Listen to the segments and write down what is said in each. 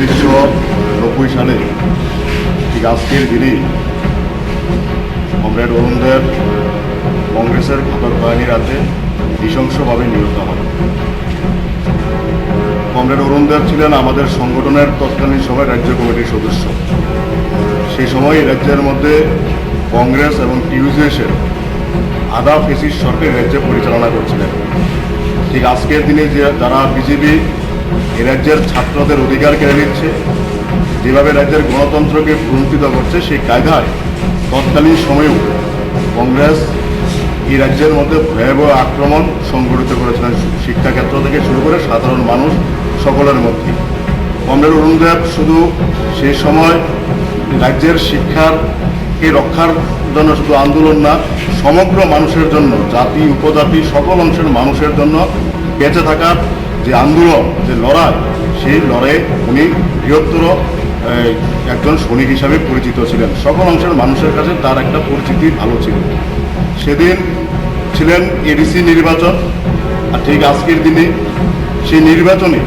উনিশশো নব্বই সালে ঠিক আজকের দিনেই কমরেড অরুণদেব কংগ্রেসের ঘাতক বাহিনীর হাতে নৃশংসভাবে নিহত হন কমরেড অরুণদেব ছিলেন আমাদের সংগঠনের তৎকালীন সময় রাজ্য কমিটির সদস্য। সেই সময় রাজ্যের মধ্যে কংগ্রেস এবং টিউজেসের আধা ফেসিস সরকার রাজ্যে পরিচালনা করছিলেন। ঠিক আজকের দিনে যে যারা বিজেপি এ রাজ্যের ছাত্রদের অধিকার কেড়ে নিচ্ছে। যেভাবে রাজ্যের গণতন্ত্রকে ভ্রুণ্ঠিত করছে, সেই কায়দায় তৎকালীন সময়েও কংগ্রেস এই রাজ্যের মধ্যে ভয়াবহ আক্রমণ সংগঠিত করেছিলেন শিক্ষাক্ষেত্র থেকে শুরু করে সাধারণ মানুষ সকলের মধ্যে। কমরেড অরুণদেব শুধু সেই সময় রাজ্যের শিক্ষারকে রক্ষার জন্য শুধু আন্দোলন না, সমগ্র মানুষের জন্য, জাতি, উপজাতি, সকল অংশের মানুষের জন্য বেঁচে থাকার যে আন্দোলন, যে লড়াই, সেই লড়াইয়ে উনি বৃহত্তর একজন সৈনিক হিসাবে পরিচিত ছিলেন। সকল অংশের মানুষের কাছে তার একটা পরিচিতি ভালো ছিল। সেদিন ছিলেন এডিসি নির্বাচন, আর ঠিক আজকের দিনে সেই নির্বাচনে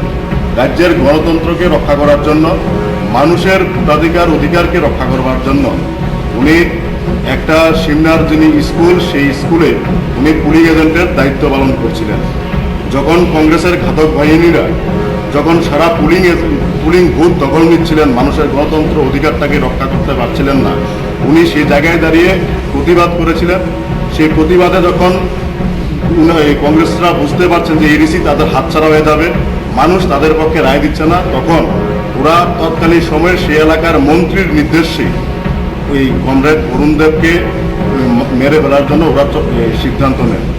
রাজ্যের গণতন্ত্রকে রক্ষা করার জন্য, মানুষের ভোটাধিকার অধিকারকে রক্ষা করবার জন্য উনি একটা সিমনার যিনি স্কুল, সেই স্কুলে উনি পুলিং এজেন্টের দায়িত্ব পালন করছিলেন। যখন কংগ্রেসের ঘাতক বাহিনীরা, যখন সারা পুলিং পুলিং বুথ দখল নিচ্ছিলেন, মানুষের গণতন্ত্র অধিকারটাকে রক্ষা করতে পারছিলেন না, উনি সেই জায়গায় দাঁড়িয়ে প্রতিবাদ করেছিলেন। সেই প্রতিবাদে যখন কংগ্রেসরা বুঝতে পারছেন যে এডিসি তাদের হাতছাড়া হয়ে যাবে, মানুষ তাদের পক্ষে রায় দিচ্ছে না, তখন ওরা তৎকালীন সময়ে সেই এলাকার মন্ত্রীর নির্দেশে ওই কমরেড অরুণদেবকে মেরে ফেলার জন্য ওরা সিদ্ধান্ত নেন